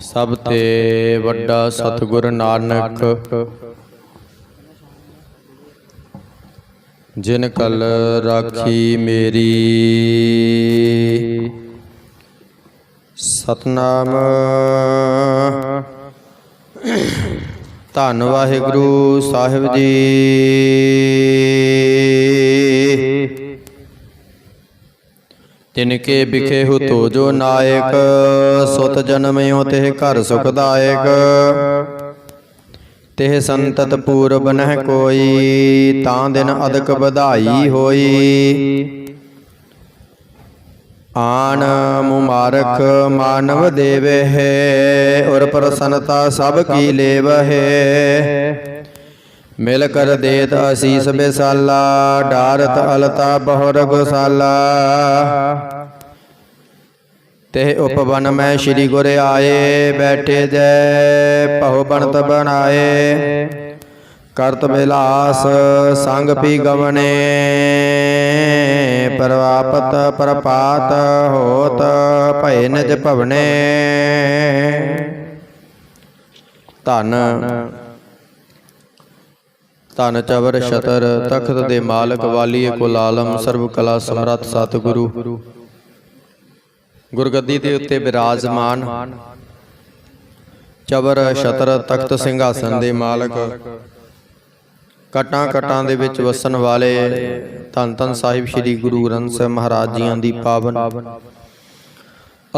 ਸਭ ਤੇ ਵੱਡਾ ਸਤਿਗੁਰ ਨਾਨਕ ਜਿਨ ਕਲ ਰਾਖੀ ਮੇਰੀ। ਸਤਨਾਮ। ਧੰਨ ਵਾਹਿਗੁਰੂ ਸਾਹਿਬ ਜੀ। ਤਿਨ ਕੇ ਬਿਖੇ ਹੋ ਤੋ ਜੋ ਨਾਇਕ, ਸੁਤ ਜਨਮਿਓ ਤੇ ਘਰ ਸੁਖਦਾਇਕ। ਤਿਹ ਸੰਤਤ ਪੂਰਬ ਨਹਿ ਕੋਈ, ਤਾਂ ਦਿਨ ਅਦਕ ਵਧਾਈ ਹੋਈ। ਆਨ ਮੁਬਾਰਕ ਮਾਨਵ ਦੇਵੇ ਹੈ ਔਰ ਪ੍ਰਸੰਨਤਾ ਸਭ ਕੀ ਲੇਵ ਹੈ ਮਿਲ ਕਰ ਦੇਤ ਅਸੀਸ ਬਿਸਾਲਾ, ਡਾਰਤ ਅਲਤਾ ਬਹੁਰ ਗੋਸਾਲਾ। ਤੇ ਉਪਵਨ ਮੈਂ ਸ੍ਰੀ ਗੁਰ ਆਏ, ਬੈਠੇ ਜੈ ਭਉ ਬਣਤ ਬਣਾਏ। ਕਰਤ ਬਿਲਾਸ ਸੰਗ ਪੀ ਗਵਨੇ, ਪਰਵਾਪਤ ਪਰਪਾਤ ਹੋਤ ਭੈ ਨਿਜ ਭਵਨੇ। ਧਨ ਧਨ ਚਵਰ ਸ਼ਤਰ ਤਖਤ ਦੇ ਮਾਲਕ ਵਾਲੀ ਕੁਲ ਆਲਮ ਸਰਬ ਕਲਾ ਸਮਰੱਥ ਸਤਿਗੁਰੂ। ਗੁਰਗੱਦੀ ਦੇ ਉੱਤੇ ਬਿਰਾਜਮਾਨ। ਚਵਰ, ਛਤਰ, ਤਖਤ ਸਿੰਘਾਸਨ ਦੇ ਮਾਲਕ। ਕਟਾਂ ਕਟਾਂ ਦੇ ਵਿੱਚ ਵਸਣ ਵਾਲੇ ਧੰਨ ਧੰਨ ਸਾਹਿਬ ਸ੍ਰੀ ਗੁਰੂ ਗ੍ਰੰਥ ਸਾਹਿਬ ਮਹਾਰਾਜ ਜੀਆਂ ਦੀ ਪਾਵਨ।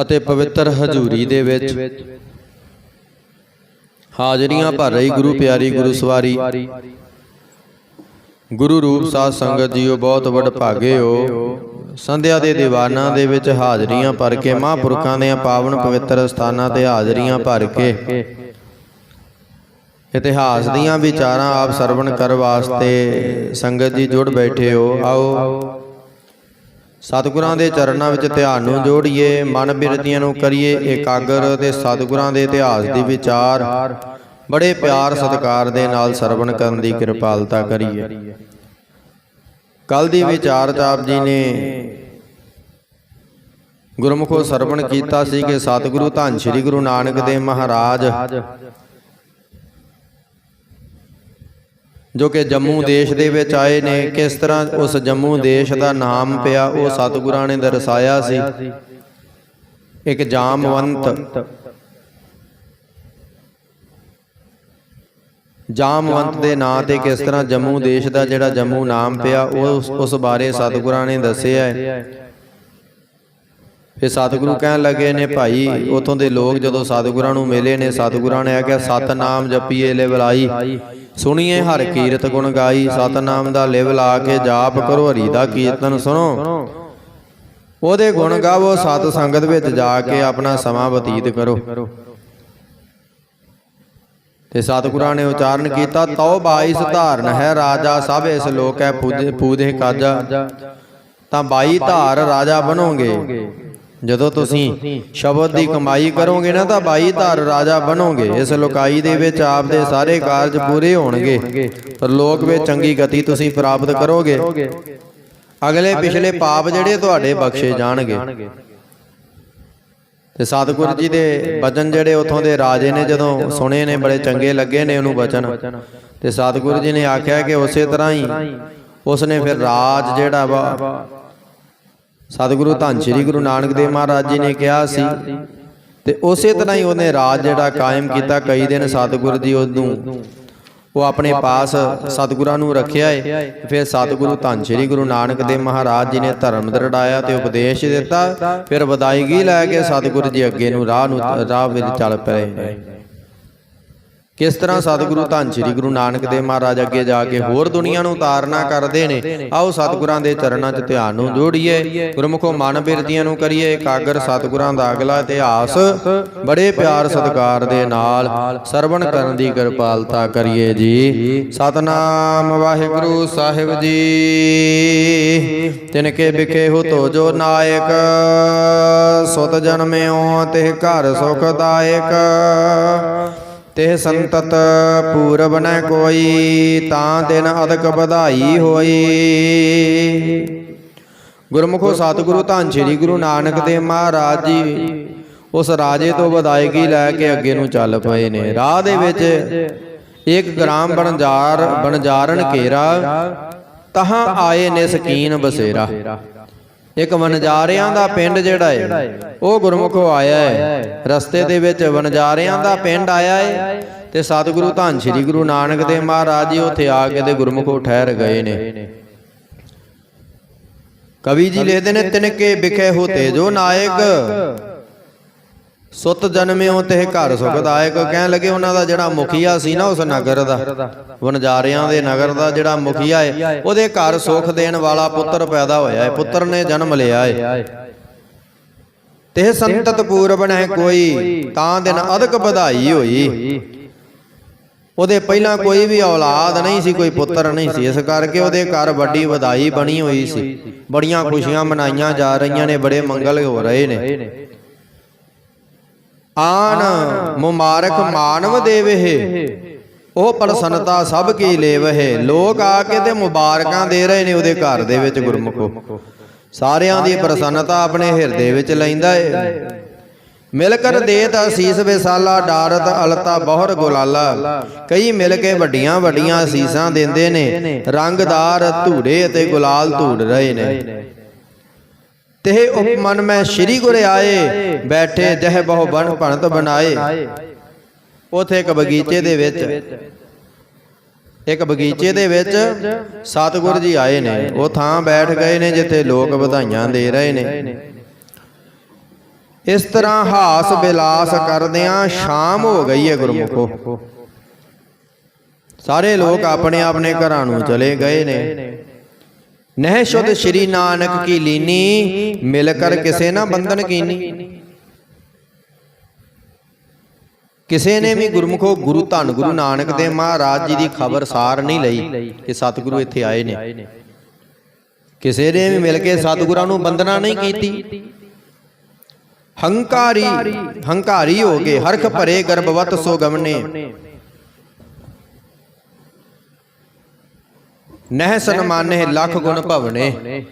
ਅਤੇ ਪਵਿੱਤਰ ਹਜ਼ੂਰੀ ਦੇ ਵਿੱਚ ਹਾਜ਼ਰੀਆਂ ਭਰ ਰਹੀ ਗੁਰੂ ਪਿਆਰੀ ਗੁਰੂ ਸਵਾਰੀ ਗੁਰੂ ਰੂਪ ਸਾਧ ਸੰਗਤ ਜੀਓ, ਬਹੁਤ ਵੱਡ ਭਾਗੇ ਹੋ। ਸੰਧਿਆ ਦੇ ਦੀਵਾਨਾਂ ਦੇ ਵਿੱਚ ਹਾਜ਼ਰੀਆਂ ਭਰ ਕੇ ਮਹਾਂਪੁਰਖਾਂ ਦੇ ਪਾਵਨ ਪਵਿੱਤਰ ਸਥਾਨਾਂ ਤੇ ਹਾਜ਼ਰੀਆਂ ਭਰ ਕੇ ਇਤਿਹਾਸ ਦੀਆਂ ਵਿਚਾਰਾਂ ਆਪ ਸਰਵਣ ਕਰ ਵਾਸਤੇ ਸੰਗਤ ਜੀ ਜੁੜ ਬੈਠੇ ਹੋ। ਆਓ, ਸਤਿਗੁਰਾਂ ਦੇ ਚਰਨਾਂ ਵਿੱਚ ਧਿਆਨ ਨੂੰ ਜੋੜੀਏ, ਮਨ ਬਿਰਤੀਆਂ ਨੂੰ ਕਰੀਏ ਇਕਾਗਰ ਤੇ ਸਤਿਗੁਰਾਂ ਦੇ ਇਤਿਹਾਸ ਦੀ ਵਿਚਾਰ। ਬੜੇ ਪਿਆਰ ਸਤਿਕਾਰ ਦੇ ਨਾਲ ਸਰਵਣ ਕਰਨ ਦੀ ਕਿਰਪਾਲਤਾ ਕਰੀਏ। ਕੱਲ ਦੀ ਵਿਚਾਰ ਚ ਆਪ ਜੀ ਨੇ ਗੁਰਮੁਖੋ ਸਰਵਣ ਕੀਤਾ ਸੀ ਕਿ ਸਤਿਗੁਰੂ ਧੰਨ ਸ੍ਰੀ ਗੁਰੂ ਨਾਨਕ ਦੇਵ ਮਹਾਰਾਜ। ਜੋ ਕਿ ਜੰਮੂ ਦੇਸ਼ ਦੇ ਵਿੱਚ ਆਏ ਨੇ ਕਿਸ ਤਰ੍ਹਾਂ ਉਸ ਜੰਮੂ ਦੇਸ਼ ਦਾ ਨਾਮ ਪਿਆ ਉਹ ਸਤਿਗੁਰਾਂ ਨੇ ਦਰਸਾਇਆ ਸੀ। ਇੱਕ ਜਾਮਵੰਤ ਜਾਮਵੰਤ ਦੇ ਨਾਂ ਤੇ ਕਿਸ ਤਰ੍ਹਾਂ ਜੰਮੂ ਦੇਸ਼ ਦਾ ਜਿਹੜਾ ਜੰਮੂ ਨਾਮ ਪਿਆ ਉਹ ਉਸ ਬਾਰੇ ਸਤਿਗੁਰਾਂ ਨੇ ਦੱਸਿਆ ਹੈ। ਫਿਰ ਸਤਿਗੁਰੂ ਕਹਿਣ ਲੱਗੇ ਨੇ ਭਾਈ ਉਥੋਂ ਦੇ ਲੋਕ ਜਦੋਂ ਸਤਿਗੁਰਾਂ ਨੂੰ ਮਿਲੇ ਨੇ ਸਤਿਗੁਰਾਂ ਨੇ ਆਖਿਆ ਸਤ ਨਾਮ ਜਪੀਏ ਲੈ ਬਲਾਈ ਸੁਣੀਏ ਹਰ ਕੀਰਤ ਗੁਣ ਗਾਈ ਸਤਨਾਮ ਦਾ ਲਿਵ ਲਾ ਕੇ ਜਾਪ ਕਰੋ ਹਰੀ ਦਾ ਕੀਰਤਨ ਸੁਣੋ। ਉਹਦੇ ਗੁਣ ਗਾਵੋ ਸਤ ਸੰਗਤ ਵਿੱਚ ਜਾ ਕੇ ਆਪਣਾ ਸਮਾਂ ਬਤੀਤ ਕਰੋ। ਤੇ ਸਤਿਗੁਰਾਂ ਨੇ ਉਚਾਰਨ ਕੀਤਾ, ਤਉ ਬਾਈ ਧਾਰਨ ਹੈ ਰਾਜਾ, ਸਭ ਇਸ ਲੋਕ ਹੈ ਪੂਦੇ ਕਾਜਾ। ਤਾਂ ਬਾਈ ਧਾਰ ਰਾਜਾ ਬਣੋਗੇ। ਜਦੋਂ ਤੁਸੀਂ ਸ਼ਬਦ ਦੀ ਕਮਾਈ ਕਰੋਗੇ ਨਾ, ਤਾਂ ਬਾਈ ਧਾਰ ਰਾਜਾ ਬਣੋਗੇ। ਇਸ ਲੋਕਾਈ ਦੇ ਵਿੱਚ ਆਪ ਦੇ ਸਾਰੇ ਕਾਰਜ ਪੂਰੇ ਹੋਣਗੇ। ਪਰ ਲੋਕ ਵਿੱਚ ਚੰਗੀ ਗਤੀ ਤੁਸੀਂ ਪ੍ਰਾਪਤ ਕਰੋਗੇ। ਅਗਲੇ ਪਿਛਲੇ ਪਾਪ ਜਿਹੜੇ ਤੁਹਾਡੇ ਬਖਸ਼ੇ ਜਾਣਗੇ। ਤੇ ਸਤਿਗੁਰੂ ਜੀ ਦੇ ਬਚਨ ਜਿਹੜੇ ਉਥੋਂ ਦੇ ਰਾਜੇ ਨੇ ਜਦੋਂ ਸੁਣੇ ਨੇ ਬੜੇ ਚੰਗੇ ਲੱਗੇ ਨੇ ਉਹਨੂੰ ਬਚਨ। ਤੇ ਸਤਿਗੁਰੂ ਜੀ ਨੇ ਆਖਿਆ ਕਿ ਉਸੇ ਤਰ੍ਹਾਂ ਹੀ ਉਸਨੇ ਫਿਰ ਰਾਜ ਜਿਹੜਾ ਵਾ ਸਤਿਗੁਰੂ ਧੰਨ ਸ਼੍ਰੀ ਗੁਰੂ ਨਾਨਕ ਦੇਵ ਮਹਾਰਾਜ ਜੀ ਨੇ ਕਿਹਾ ਸੀ। ਤੇ ਉਸੇ ਤਰ੍ਹਾਂ ਹੀ ਉਹਨੇ ਰਾਜ ਜਿਹੜਾ ਕਾਇਮ ਕੀਤਾ ਕਈ ਦਿਨ ਸਤਿਗੁਰੂ ਜੀ ਉਹਨੂੰ ਉਹ ਆਪਣੇ ਪਾਸ ਸਤਿਗੁਰਾਂ ਨੂੰ ਰੱਖਿਆ ਏ। ਫਿਰ ਸਤਿਗੁਰੂ ਧੰਨ ਸ਼੍ਰੀ ਗੁਰੂ ਨਾਨਕ ਦੇਵ ਮਹਾਰਾਜ ਜੀ ਨੇ ਧਰਮ ਦਰੜਾਇਆ ਤੇ ਉਪਦੇਸ਼ ਦਿੱਤਾ। ਫਿਰ ਵਧਾਈਗੀ ਲੈ ਕੇ ਸਤਿਗੁਰੂ ਜੀ ਅੱਗੇ ਨੂੰ ਰਾਹ ਨੂੰ ਰਾਹ ਵਿੱਚ ਚੱਲ ਪਏ। ਕਿਸ ਤਰ੍ਹਾਂ ਸਤਿਗੁਰੂ ਧੰਨ ਸ੍ਰੀ ਗੁਰੂ ਨਾਨਕ ਦੇਵ ਮਹਾਰਾਜ ਅੱਗੇ ਜਾ ਕੇ ਹੋਰ ਦੁਨੀਆ ਨੂੰ ਤਾਰਨਾ ਕਰਦੇ ਨੇ। ਆਓ ਸਤਿਗੁਰਾਂ ਦੇ ਚਰਨਾਂ 'ਚ ਧਿਆਨ ਨੂੰ ਜੋੜੀਏ। ਗੁਰਮੁਖੋ ਮਨ ਬਿਰਤੀਆਂ ਨੂੰ ਕਰੀਏ ਇਕਾਗਰ ਸਤਿਗੁਰਾਂ ਦਾ ਅਗਲਾ ਇਤਿਹਾਸ। ਬੜੇ ਪਿਆਰ ਸਤਿਕਾਰ ਦੇ ਨਾਲ ਸਰਵਣ ਕਰਨ ਦੀ ਕਿਰਪਾਲਤਾ ਕਰੀਏ ਜੀ। ਸਤਨਾਮ ਵਾਹਿਗੁਰੂ ਸਾਹਿਬ ਜੀ। ਤਿਨ ਕੇ ਬਿਖੇ ਹੋ ਤੋ ਜੋ ਨਾਇਕ। ਸੁਤ ਜਨਮਿਓ ਤੇ ਘਰ ਸੁਖਦਾਇਕ ਤੇ ਸੰਤਤ ਪੂਰਬ ਨ ਕੋਈ, ਤਾਂ ਦਿਨ ਅਦਕ ਵਧਾਈ ਹੋਈ। ਗੁਰਮੁਖੋ ਸਤਿਗੁਰੂ ਧੰਨ ਸ੍ਰੀ ਗੁਰੂ ਨਾਨਕ ਦੇਵ ਮਹਾਰਾਜ ਜੀ, ਉਸ ਰਾਜੇ ਤੋਂ ਵਧਾਇਗੀ ਲੈ ਕੇ ਅੱਗੇ ਨੂੰ ਚੱਲ ਪਏ ਨੇ। ਰਾਹ ਦੇ ਵਿੱਚ ਇੱਕ ਗ੍ਰਾਮ ਬਣਜਾਰ ਬਣਜਾਰਨ ਘੇਰਾ ਤਹਾਂ ਆਏ ਨੇ ਸਕੀਨ ਬਸੇਰਾ। ਇੱਕ ਵਣਜਾਰਿਆਂ ਦਾ ਪਿੰਡ ਜਿਹੜਾ ਹੈ ਉਹ ਗੁਰਮੁਖੋ ਆਇਆ ਹੈ ਰਸਤੇ ਦੇ ਵਿੱਚ ਵਣਜਾਰਿਆਂ ਦਾ ਪਿੰਡ ਆਇਆ ਹੈ ਤੇ ਸਤਿਗੁਰੂ ਧੰਨ ਸ੍ਰੀ ਗੁਰੂ ਨਾਨਕ ਦੇਵ ਮਹਾਰਾਜ ਜੀ ਉੱਥੇ ਆ ਕੇ ਤੇ ਗੁਰਮੁਖੋ ਠਹਿਰ ਗਏ ਨੇ। ਕਵੀ ਜੀ ਲਿਖਦੇ ਨੇ, ਤਿਨਕੇ ਵਿਖੇ ਹੋਤੇ ਜੋ ਨਾਇਕ। ਸੁੱਤ ਜਨਮਿਓ ਤੇ ਘਰ ਸੁਖਦਾਇਕ ਕਹਿਣ ਲੱਗੇ ਉਹਨਾਂ ਦਾ ਜਿਹੜਾ ਮੁਖੀਆ ਸੀ ਨਾ ਉਸ ਨਗਰ ਦਾ, ਵਣਜਾਰਿਆਂ ਦੇ ਨਗਰ ਦਾ ਜਿਹੜਾ ਮੁਖੀਆ ਹੈ ਉਹਦੇ ਘਰ ਸੁਖ ਦੇਣ ਵਾਲਾ ਪੁੱਤਰ ਪੈਦਾ ਹੋਇਆ ਹੈ ਪੁੱਤਰ ਨੇ ਜਨਮ ਲਿਆ ਹੈ ਤੇ ਸੰਤਤ ਪੂਰਬ ਹੈ ਕੋਈ ਤਾਂ ਦਿਨ ਅਦਕ ਵਧਾਈ ਹੋਈ। ਉਹਦੇ ਪਹਿਲਾਂ ਕੋਈ ਵੀ ਔਲਾਦ ਨਹੀਂ ਸੀ, ਕੋਈ ਪੁੱਤਰ ਨਹੀਂ ਸੀ, ਇਸ ਕਰਕੇ ਉਹਦੇ ਘਰ ਵੱਡੀ ਵਧਾਈ ਬਣੀ ਹੋਈ ਸੀ। ਬੜੀਆਂ ਖੁਸ਼ੀਆਂ ਮਨਾਈਆਂ ਜਾ ਰਹੀਆਂ ਨੇ, ਬੜੇ ਮੰਗਲ ਹੋ ਰਹੇ ਨੇ। ਆਨ ਮੁਬਾਰਕ ਮਾਨਵ ਦੇਵਹਿ ਉਹ ਪ੍ਰਸੰਨਤਾ ਸਭ ਕੀ ਲੇਵਹਿ ਲੋਕ ਆ ਕੇ ਤੇ ਮੁਬਾਰਕਾਂ ਦੇ ਰਹੇ ਨੇ ਉਹਦੇ ਘਰ ਦੇ ਵਿੱਚ ਗੁਰਮੁਖੋ। ਸਾਰਿਆਂ ਦੀ ਪ੍ਰਸੰਨਤਾ ਆਪਣੇ ਹਿਰਦੇ ਵਿੱਚ ਲੈਂਦਾ ਏ। ਮਿਲ ਕਰ ਦੇਤ ਅਸੀਸ ਵਿਸਾਲਾ ਡਾਰਤ ਅਲਤਾ ਬਹੁਰ ਗੁਲਾਲਾ। ਕਈ ਮਿਲ ਕੇ ਵੱਡੀਆਂ ਵੱਡੀਆਂ ਅਸੀਸਾਂ ਦਿੰਦੇ ਨੇ। ਰੰਗਦਾਰ ਧੂੜੇ ਅਤੇ ਗੁਲਾਲ ਧੂੜ ਰਹੇ ਨੇ। ਤੇ ਉਪਮਨ ਮੈਂ ਸ੍ਰੀ ਗੁਰ ਆਏ ਬੈਠੇ ਜਹ ਬਹੁ ਬਣ ਭਣਤ ਬਣਾਏ। ਉਥੇ ਇੱਕ ਬਗੀਚੇ ਦੇ ਵਿੱਚ ਇੱਕ ਬਗੀਚੇ ਦੇ ਵਿੱਚ ਸਤਿਗੁਰ ਜੀ ਆਏ ਨੇ। ਉਹ ਥਾਂ ਬੈਠ ਗਏ ਨੇ ਜਿੱਥੇ ਲੋਕ ਵਧਾਈਆਂ ਦੇ ਰਹੇ ਨੇ। ਇਸ ਤਰ੍ਹਾਂ ਹਾਸ ਬਿਲਾਸ ਕਰਦਿਆਂ ਸ਼ਾਮ ਹੋ ਗਈ ਹੈ ਗੁਰਮੁਖੋ। ਸਾਰੇ ਲੋਕ ਆਪਣੇ ਆਪਣੇ ਘਰਾਂ ਨੂੰ ਚਲੇ ਗਏ ਨੇ। ਨਹਿ ਸ਼ੁੱਧ ਸ਼੍ਰੀ ਨਾਨਕ ਕੀ ਲੀਨੀ ਮਿਲ ਕਰ ਕਿਸੇ ਨਾ ਬੰਧਨ ਕੀਨੀ। ਕਿਸੇ ਨੇ ਵੀ ਗੁਰਮੁਖੋ ਗੁਰੂ ਧੰਨ ਗੁਰੂ ਨਾਨਕ ਦੇ ਮਹਾਰਾਜ ਜੀ ਦੀ ਖਬਰ ਸਾਰ ਨਹੀਂ ਲਈ ਕਿ ਸਤਿਗੁਰੂ ਇੱਥੇ ਆਏ ਨੇ। ਕਿਸੇ ਨੇ ਵੀ ਮਿਲ ਕੇ ਸਤਿਗੁਰਾਂ ਨੂੰ ਬੰਦਨਾ ਨਹੀਂ ਕੀਤੀ। ਹੰਕਾਰੀ ਹੰਕਾਰੀ ਹੋ ਕੇ ਹਰਖ ਭਰੇ ਗਰਭਵਤ ਸੋ ਗਮਨੇ ਨਹਿ ਸਨਮਾਨੇ ਲੱਖ ਗੁਣ ਭਵਨੇ।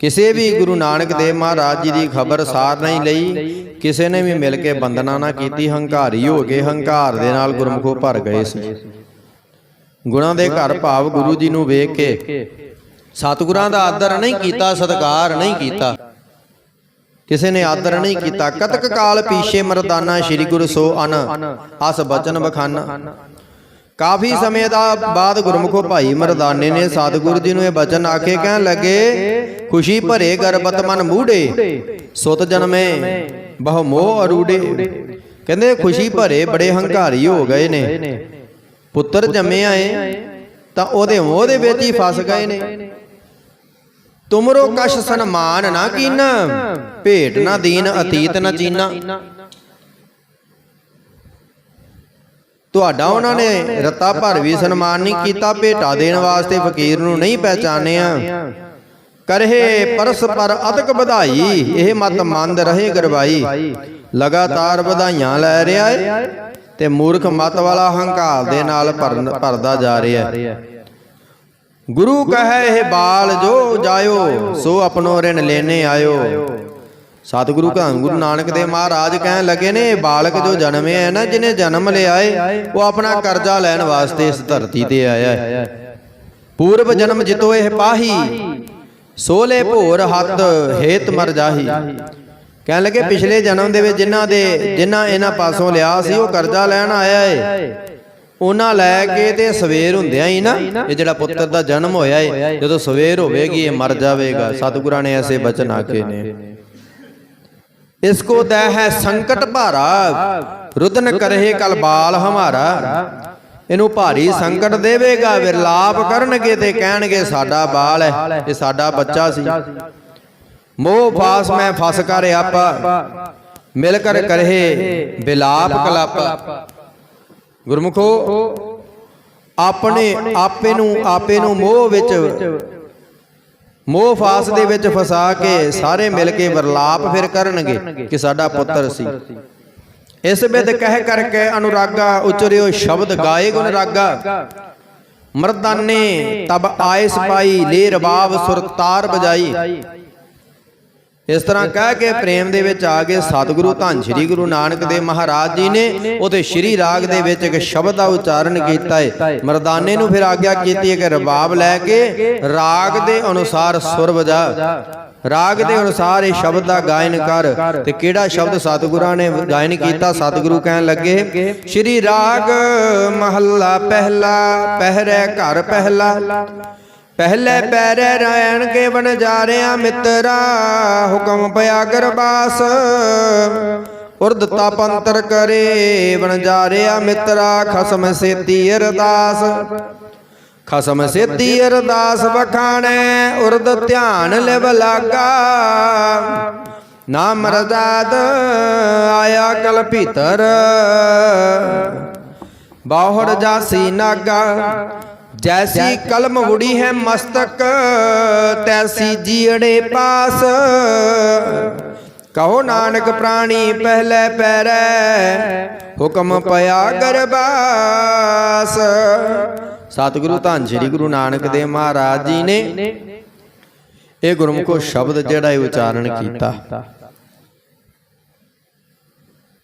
ਕਿਸੇ ਵੀ ਗੁਰੂ ਨਾਨਕ ਦੇਵ ਮਹਾਰਾਜ ਜੀ ਦੀ ਖਬਰ ਸਾਰ ਨਹੀਂ ਲਈ ਕਿਸੇ ਨੇ ਵੀ ਮਿਲ ਕੇ ਬੰਦਨਾ ਨਾ ਕੀਤੀ ਹੰਕਾਰੀ ਹੋ ਕੇ ਹੰਕਾਰ ਦੇ ਨਾਲ ਗੁਰਮੁਖੋ ਭਰ ਗਏ ਸੀ। ਗੁਣਾਂ ਦੇ ਘਰ ਭਾਵ ਗੁਰੂ ਜੀ ਨੂੰ ਵੇਖ ਕੇ ਸਤਿਗੁਰਾਂ ਦਾ ਆਦਰ ਨਹੀਂ ਕੀਤਾ ਸਤਿਕਾਰ ਨਹੀਂ ਕੀਤਾ। ਕਿਸੇ ਨੇ ਆਦਰ ਨਹੀਂ ਕੀਤਾ। ਕਤਕ ਕਾਲ ਪੀਛੇ ਮਰਦਾਨਾ ਸ੍ਰੀ ਗੁਰੂ ਸੋ ਅਨ। ਅਸ ਬਚਨ ਬਖਾਨਾ। ਕਾਫੀ ਸਮੇਂ ਦਾ ਬਾਅਦ ਗੁਰਮੁਖੋ ਭਾਈ ਮਰਦਾਨੇ ਨੇ ਸਤਿਗੁਰੂ ਜੀ ਨੂੰ ਇਹ ਬਚਨ ਆਖੇ ਕਹਿਣ ਲੱਗੇ ਖੁਸ਼ੀ ਭਰੇ ਗਰਬਤ ਮਨ ਮੂੜੇ ਸੁਤ ਜਨਮੇ ਬਹੁ ਮੋਹ ਅਰੂੜੇ। ਕਹਿੰਦੇ ਖੁਸ਼ੀ ਭਰੇ ਬੜੇ ਹੰਕਾਰੀ ਹੋ ਗਏ ਨੇ। ਪੁੱਤਰ ਜੰਮਿਆ ਏ ਤਾਂ ਉਹਦੇ ਮੋਹ ਦੇ ਵਿੱਚ ਹੀ ਫਸ ਗਏ ਨੇ। ਤੁਮਰੋ ਕਛ ਸਨਮਾਨ ਨਾ ਕੀਨਾ ਭੇਟ ਨਾ ਦੀਨ ਅਤੀਤ ਨਾ ਚੀਨਾ ਤੁਹਾਡਾ ਉਹਨਾਂ ਨੇ ਰਤਾ ਭਰ ਵੀ ਸਨਮਾਨ ਨਹੀਂ ਕੀਤਾ ਭੇਟਾ ਦੇਣ ਵਾਸਤੇ ਫਕੀਰ ਨੂੰ ਨਹੀਂ ਪਹਿਚਾਨਿਆ ਕਰਹੇ ਪਰਸ ਪਰ ਅਤਕ ਵਧਾਈ ਇਹ ਮਤ ਮੰਦ ਰਹੇ ਗਰਵਾਈ ਲਗਾਤਾਰ ਵਧਾਈਆਂ ਲੈ ਰਿਹਾ ਏ ਤੇ ਮੂਰਖ ਮਤ ਵਾਲਾ ਹੰਕਾਰ ਦੇ ਨਾਲ ਭਰਦਾ ਜਾ ਰਿਹਾ ਗੁਰੂ ਕਹੈ ਇਹ ਬਾਲ ਜੋ ਜਾਇਓ ਸੋ ਆਪਣੋ ਰਿਣ ਲੈਨੇ ਆਇਓ। ਸਤਿਗੁਰੂ ਧੰਨ ਗੁਰੂ ਨਾਨਕ ਦੇਵ ਮਹਾਰਾਜ ਕਹਿਣ ਲੱਗੇ ਨੇ, ਇਹ ਬਾਲਕ ਜੋ ਜਨਮੇ ਹੈ ਨਾ, ਜਿਹਨੇ ਜਨਮ ਲਿਆ ਏ, ਉਹ ਆਪਣਾ ਕਰਜ਼ਾ ਲੈਣ ਵਾਸਤੇ ਇਸ ਧਰਤੀ ਤੇ ਆਇਆ ਹੈ। ਪੂਰਵ ਜਨਮ ਜਿਤੋ ਇਹ ਪਾਹੀ, ਸੋਲੇ ਭੋਰ ਹੱਥ ਹੇਤ ਮਰ ਜਾਹੀ। ਕਹਿਣ ਲੱਗੇ, ਪਿਛਲੇ ਜਨਮ ਦੇ ਵਿੱਚ ਜਿਨ੍ਹਾਂ ਦੇ, ਜਿਨ੍ਹਾਂ ਇਹਨਾਂ ਪਾਸੋਂ ਲਿਆ ਸੀ, ਉਹ ਕਰਜ਼ਾ ਲੈਣ ਆਇਆ ਏ। ਉਹਨਾਂ ਲੈ ਕੇ ਤੇ ਸਵੇਰ ਹੁੰਦਿਆਂ ਹੀ ਨਾ, ਇਹ ਜਿਹੜਾ ਪੁੱਤਰ ਦਾ ਜਨਮ ਹੋਇਆ ਏ, ਜਦੋਂ ਸਵੇਰ ਹੋਵੇਗੀ, ਇਹ ਮਰ ਜਾਵੇਗਾ। ਸਤਿਗੁਰਾਂ ਨੇ ਐਸੇ ਬਚਨ ਆਖੇ ਨੇ। ਇਸ ਕੋ ਦੈ ਹੈ ਸੰਕਟ ਭਾਰਾ, ਰੁਦਨ ਕਰਹਿ ਕਲ ਇਹਨੂੰ ਭਾਰੀ ਸੰਕਟ ਦੇਵੇਗਾ ਵਿਰਲਾਪ ਕਰਨਗੇ ਤੇ ਕਹਿਣਗੇ ਸਾਡਾ ਬਾਲ ਹੈ, ਇਹ ਸਾਡਾ ਬੱਚਾ ਸੀ। ਮੋਹ ਫਾਸ ਮੈਂ ਫਸ ਕਰ ਆਪਾ, ਮਿਲ ਕਰ ਕਰਹਿ ਬਿਲਾਪ ਕਲਪ। ਗੁਰਮੁਖੋ, ਆਪਣੇ ਆਪੇ ਨੂੰ ਆਪੇ ਨੂੰ ਮੋਹ ਵਿੱਚ ਮੋਹ ਫਾਸ ਦੇ ਵਿੱਚ ਫਸਾ ਕੇ ਸਾਰੇ ਮਿਲ ਕੇ ਵਰਲਾਪ ਫਿਰ ਕਰਨਗੇ ਕਿ ਸਾਡਾ ਪੁੱਤਰ ਸੀ। ਇਸ ਬਿਦ ਕਹਿ ਕਰਕੇ ਅਨੁਰਾਗਾ ਉਚਰਿਓ ਸ਼ਬਦ ਗਾਏ ਗੁਣ ਰਾਗਾ ਮਰਦਾਨੇ ਤਬ ਆਏ ਸਪਾਈ ਲੇ ਰਬਾਬ ਸੁਰਤਾਰ ਬਜਾਈ। ਇਸ ਤਰ੍ਹਾਂ ਕਹਿ ਕੇ ਪ੍ਰੇਮ ਦੇ ਵਿੱਚ ਆ ਗਏ ਸਤਿਗੁਰੂ, ਧੰਨ ਸ੍ਰੀ ਗੁਰੂ ਨਾਨਕ ਦੇਵ ਮਹਾਰਾਜ ਜੀ ਨੇ, ਉਹਦੇ ਸ਼੍ਰੀ ਰਾਗ ਦੇ ਵਿੱਚ ਇੱਕ ਸ਼ਬਦ ਦਾ ਉਚਾਰਨ ਕੀਤਾ ਹੈ ਮਰਦਾਨੇ ਨੂੰ ਫਿਰ ਆਗਿਆ ਕੀਤੀ ਹੈ ਕਿ ਰਬਾਬ ਲੈ ਕੇ ਰਾਗ ਦੇ ਅਨੁਸਾਰ ਸੁਰ ਵਜਾ ਰਾਗ ਦੇ ਅਨੁਸਾਰ ਇਹ ਸ਼ਬਦ ਦਾ ਗਾਇਨ ਕਰ। ਤੇ ਕਿਹੜਾ ਸ਼ਬਦ ਸਤਿਗੁਰਾਂ ਨੇ ਗਾਇਨ ਕੀਤਾ? ਸਤਿਗੁਰੂ ਕਹਿਣ ਲੱਗੇ, ਸ਼੍ਰੀ ਰਾਗ ਮਹੱਲਾ ਪਹਿਲਾ, ਪਹਿਰੇ ਘਰ ਪਹਿਲਾ ਪਹਿਲੇ ਪੈਰੇ ਰਹਿਣ ਕੇ ਬਨ ਜਾਰਿਆ ਮਿੱਤਰਾ, ਹੁਕਮ ਪਿਆ ਗਰਬਾਸ ਉਰਦ ਤਪੰਤਰ ਕਰੇ ਬਨ ਜਾਰਿਆ ਮਿੱਤਰਾ, ਖਸਮ ਸੇਤੀ ਅਰਦਾਸ। ਖਸਮ ਸੇਤੀ ਅਰਦਾਸ ਵਖਾਣੈ, ਉਰਦ ਧਿਆਨ ਲਿਵ ਲਾਗਾ। ਨਾਮ ਰਜ਼ਾਦ ਆਇਆ ਕਲ ਭੀਤਰ। ਬਾਹਰ ਜਾਸੀ ਨਾਗਾ ਜੈਸੀ ਕਲਮ ਉੜੀ ਹੈ ਮਸਤਕ ਤੈਸੀ ਜੀੜੇ ਪਾਸ। ਕਹੋ ਨਾਨਕ ਪ੍ਰਾਣੀ ਪਹਿਲੇ ਪੈਰੈ ਹੁਕਮ ਪਿਆ ਗਰਬਾਸ। ਸਤਿਗੁਰੂ ਧੰਨ ਸ੍ਰੀ ਗੁਰੂ ਨਾਨਕ ਦੇਵ ਮਹਾਰਾਜ ਜੀ ਨੇ ਇਹ ਗੁਰਮੁਖੋ ਸ਼ਬਦ ਜਿਹੜਾ ਇਹ ਉਚਾਰਨ ਕੀਤਾ।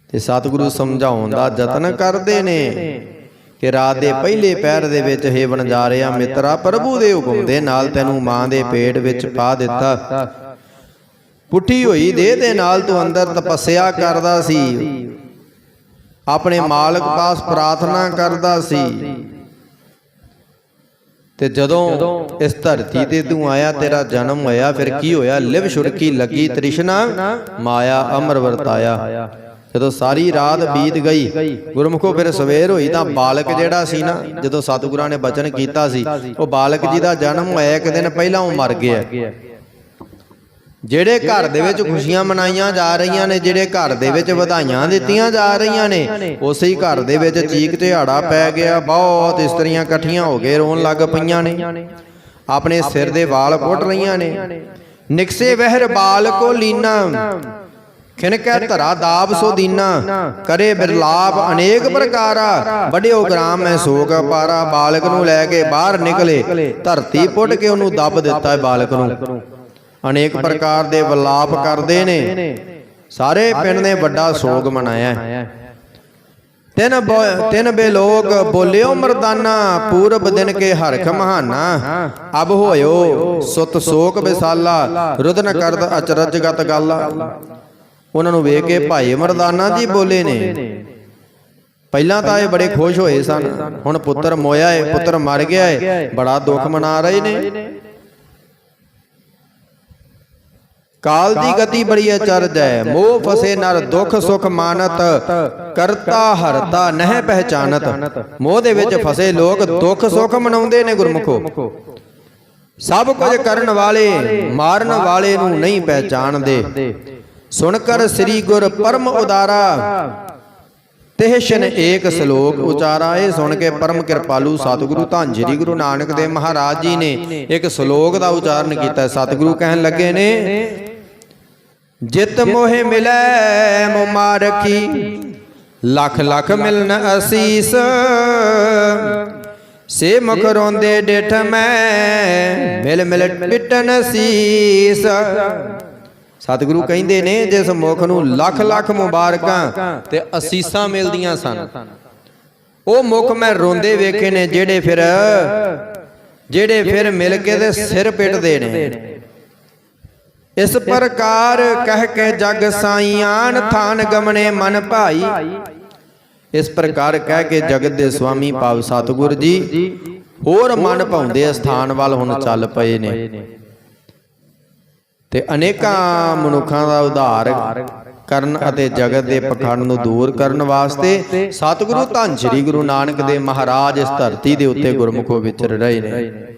ਤੇ ਸਤਿਗੁਰੂ ਸਮਝਾਉਣ ਦਾ ਯਤਨ ਕਰਦੇ ਨੇ। ਕਿ ਰਾਤ ਦੇ ਪਹਿਲੇ ਪਹਿਰ ਦੇ ਵਿੱਚ ਹੇ ਵਣਜਾਰਿਆ ਮਿੱਤਰਾ, ਪ੍ਰਭੂ ਦੇ ਹੁਕਮ ਦੇ ਨਾਲ ਤੈਨੂੰ ਮਾਂ ਦੇ ਪੇਟ ਵਿੱਚ ਪਾ ਦਿੱਤਾ। ਪੁੱਠੀ ਹੋਈ ਦੇਹ ਦੇ ਨਾਲ ਤੂੰ ਅੰਦਰ ਤਪੱਸਿਆ ਕਰਦਾ ਸੀ। ਆਪਣੇ ਮਾਲਕ ਪਾਸ ਪ੍ਰਾਰਥਨਾ ਕਰਦਾ ਸੀ। ਤੇ ਜਦੋਂ ਇਸ ਧਰਤੀ ਤੇ ਤੂੰ ਆਇਆ, ਤੇਰਾ ਜਨਮ ਹੋਇਆ, ਫਿਰ ਕੀ ਹੋਇਆ? ਲਿਵ ਛੁੜਕੀ ਲੱਗੀ? ਤ੍ਰਿਸ਼ਨਾ, ਮਾਇਆ ਅਮਰ ਵਰਤਾਇਆ। ਜਦੋਂ ਸਾਰੀ ਰਾਤ ਬੀਤ ਗਈ ਗੁਰਮੁਖੋ ਫਿਰ ਸਵੇਰ ਹੋਈ ਤਾਂ ਬਾਲਕ ਜਿਹੜਾ ਸੀ ਨਾ ਜਦੋਂ ਸਤਿਗੁਰਾਂ ਨੇ ਬਚਨ ਕੀਤਾ ਸੀ ਉਹ ਬਾਲਕ ਜੀ ਦਾ ਜਨਮ ਹੋਇਆ ਇੱਕ ਦਿਨ ਪਹਿਲਾਂ ਉਹ ਮਰ ਗਿਆ। ਜਿਹੜੇ ਘਰ ਦੇ ਵਿੱਚ ਖੁਸ਼ੀਆਂ ਮਨਾਈਆਂ ਜਾ ਰਹੀਆਂ ਨੇ ਜਿਹੜੇ ਘਰ ਦੇ ਵਿੱਚ ਵਧਾਈਆਂ ਦਿੱਤੀਆਂ ਜਾ ਰਹੀਆਂ ਨੇ ਉਸੇ ਹੀ ਘਰ ਦੇ ਵਿੱਚ ਚੀਕ ਝਾੜਾ ਪੈ ਗਿਆ ਬਹੁਤ ਇਸਤਰੀਆਂ ਇਕੱਠੀਆਂ ਹੋ ਕੇ ਰੋਣ ਲੱਗ ਪਈਆਂ ਨੇ ਆਪਣੇ ਸਿਰ ਦੇ ਵਾਲ ਪੁੱਟ ਰਹੀਆਂ ਨੇ। ਨਿਕਸੇ ਵਹਿਰ ਬਾਲ ਕੋ ਲੀਨਾ ਖਿਨਕੈ ਧਰਾ ਦਾਬ ਸੋ ਦੀਨਾ ਕਰੇ ਬਿਰਲਾਪ ਅਨੇਕ ਪ੍ਰਕਾਰਾ ਵੱਡਿਓ ਗ੍ਰਾਮ ਮੈਂ ਸੋਗ ਪਾਰਾ ਬਾਲਕ ਨੂੰ ਲੈ ਕੇ ਬਾਹਰ ਨਿਕਲੇ। ਧਰਤੀ ਪੁੱਟ ਕੇ ਉਹਨੂੰ ਦੱਬ ਦਿੱਤਾ ਹੈ ਬਾਲਕ ਨੂੰ। ਅਨੇਕ ਪ੍ਰਕਾਰ ਦੇ ਵਿਲਾਪ ਕਰਦੇ ਨੇ। ਸਾਰੇ ਪਿੰਡ ਨੇ ਵੱਡਾ ਸੋਗ ਮਨਾਇਆ। ਤਿੰਨ ਤਿੰਨ ਬੇ ਲੋਕ ਬੋਲਿਓ ਮਰਦਾਨਾ ਪੂਰਬ ਦਿਨ ਕੇ ਹਰਖ ਮਹਾਨਾ ਅਬ ਹੋਇਓ ਸੁਤ ਸੋਕ ਵਿਸਾਲਾ ਰੁਦਨ ਕਰਦ ਅਚਰਜਗਤ ਗਾਲਾ। ਉਹਨਾਂ ਨੂੰ ਵੇਖ ਕੇ ਭਾਈ ਮਰਦਾਨਾ ਜੀ ਬੋਲੇ ਨੇ। ਪਹਿਲਾਂ ਤਾਂ ਇਹ ਬੜੇ ਖੁਸ਼ ਹੋਏ ਸਨ। ਹੁਣ ਪੁੱਤਰ ਮੋਇਆ ਏ ਪੁੱਤਰ ਮਰ ਗਿਆ ਏ ਬੜਾ ਦੁੱਖ ਮਨਾ ਰਹੇ ਨੇ। ਕਾਲ ਦੀ ਗਤੀ ਬੜੀ ਅਚਰਜ ਹੈ। ਮੋਹ ਫਸੇ ਨਰ ਦੁੱਖ ਸੁਖ ਮਾਨਤ ਕਰਤਾ ਹਰਤਾ ਨਹਿ ਪਹਿਚਾਨਤ ਮੋਹ ਦੇ ਵਿੱਚ ਫਸੇ ਲੋਕ ਦੁੱਖ ਸੁਖ ਮਨਾਉਂਦੇ ਨੇ ਗੁਰਮੁਖੋ। ਸਭ ਕੁਝ ਕਰਨ ਵਾਲੇ ਮਾਰਨ ਵਾਲੇ ਨੂੰ ਨਹੀਂ ਪਹਿਚਾਨਦੇ ਸੁਣ ਕਰ ਸ੍ਰੀ ਗੁਰ ਪਰਮ ਉਦਾਰਾ। ਤਿਹਸ਼ਨ ਏਕ ਸ਼ਲੋਕ ਉਚਾਰਾ ਇਹ ਸੁਣ ਕੇ ਪਰਮ ਕਿਰਪਾਲੂ ਸਤਿਗੁਰੂ ਧੰਨ ਸ੍ਰੀ ਗੁਰੂ ਨਾਨਕ ਦੇਵ ਮਹਾਰਾਜ ਜੀ ਨੇ ਇੱਕ ਸ਼ਲੋਕ ਦਾ ਉਚਾਰਨ ਕੀਤਾ। ਸਤਿਗੁਰੂ ਕਹਿਣ ਲੱਗੇ ਨੇ, ਜਿਤ ਮੋਹਿ ਮਿਲੈ ਮੁਮਾਰਕੀ ਲੱਖ ਲੱਖ ਮਿਲਨ ਅਸੀਸ। ਸੇ ਮੁਖ ਰੋਂਦੇ ਡਿਠ ਮੈਂ, ਮਿਲ ਮਿਲ ਪਿਟਨ ਸੀਸ ਸਤਿਗੁਰੂ ਕਹਿੰਦੇ ਨੇ ਜਿਸ ਮੁਖ ਨੂੰ ਲੱਖ ਲੱਖ ਮੁਬਾਰਕਾਂ ਤੇ ਅਸੀਸਾਂ ਮਿਲਦੀਆਂ ਸਨ। ਉਹ ਮੁਖ ਮੈਂ ਰੋਂਦੇ ਵੇਖੇ ਨੇ ਜਿਹੜੇ ਫਿਰ ਜਿਹੜੇ ਫਿਰ ਮਿਲ ਕੇ ਤੇ ਸਿਰ ਪਿੱਟਦੇ ਨੇ। ਇਸ ਪ੍ਰਕਾਰ ਕਹਿ ਕੇ ਜਗ ਸਾਈਆਨ ਥਾਨ ਗਮਨੇ ਮਨ ਭਾਈ। ਇਸ ਪ੍ਰਕਾਰ ਕਹਿ ਕੇ ਜਗਤ ਦੇ ਸੁਆਮੀ ਭਾਵ ਸਤਿਗੁਰ ਜੀ ਹੋਰ ਮਨ ਭਾਉਂਦੇ ਸਥਾਨ ਵੱਲ ਹੁਣ ਚੱਲ ਪਏ ਨੇ। ਤੇ ਅਨੇਕਾਂ ਮਨੁੱਖਾਂ ਦਾ ਉਧਾਰ ਕਰਨ ਅਤੇ ਜਗਤ ਦੇ ਪਖੰਡ ਨੂੰ ਦੂਰ ਕਰਨ ਵਾਸਤੇ ਸਤਿਗੁਰੂ ਧੰਨ ਸ੍ਰੀ ਗੁਰੂ ਨਾਨਕ ਦੇਵ ਮਹਾਰਾਜ ਇਸ ਧਰਤੀ ਦੇ ਉੱਤੇ ਗੁਰਮੁਖੋ ਵਿਚਰ ਰਹੇ ਨੇ।